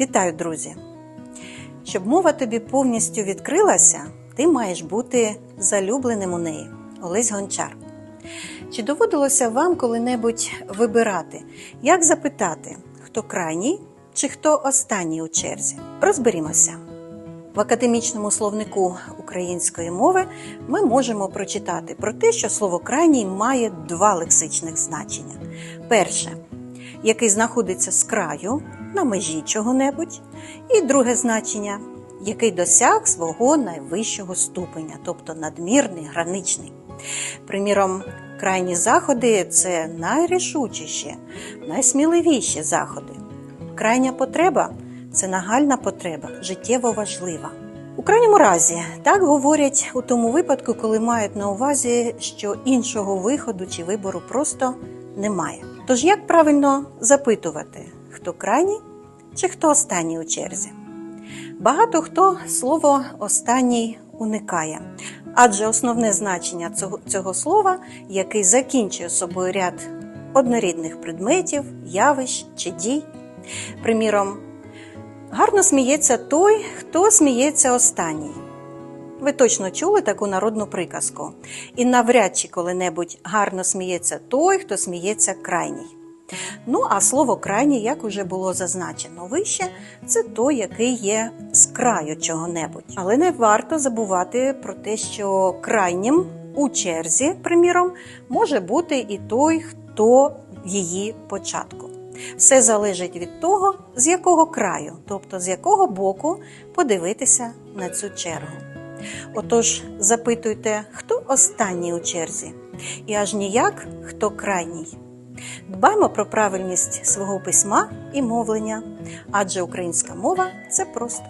Вітаю, друзі! Щоб мова тобі повністю відкрилася, ти маєш бути залюбленим у неї. Олесь Гончар. Чи доводилося вам коли-небудь вибирати, як запитати, хто крайній чи хто останній у черзі? Розберімося. В академічному словнику української мови ми можемо прочитати про те, що слово крайній має два лексичних значення. Перше, який знаходиться з краю на межі чого-небудь, і друге значення, який досяг свого найвищого ступеня, тобто надмірний, граничний. Приміром, крайні заходи це найрішучіші, найсміливіші заходи. Крайня потреба це нагальна потреба, життєво важлива. У крайньому разі так говорять у тому випадку, коли мають на увазі, що іншого виходу чи вибору просто немає. Тож як правильно запитувати, хто крайній чи хто останній у черзі? Багато хто слово останній уникає, адже основне значення цього, цього слова, який закінчує собою ряд однорідних предметів, явищ чи дій. Приміром, гарно сміється той, хто сміється останній. Ви точно чули таку народну приказку. І навряд чи коли-небудь гарно сміється той, хто сміється крайній. Ну, а слово крайній, як уже було зазначено вище, це той, який є з краю чого-небудь. Але не варто забувати про те, що крайнім у черзі, приміром, може бути і той, хто її початку. Все залежить від того, з якого краю, тобто з якого боку подивитися на цю чергу. Отож, запитуйте, хто останній у черзі, і аж ніяк хто крайній. Дбаймо про правильність свого письма і мовлення, адже українська мова це просто.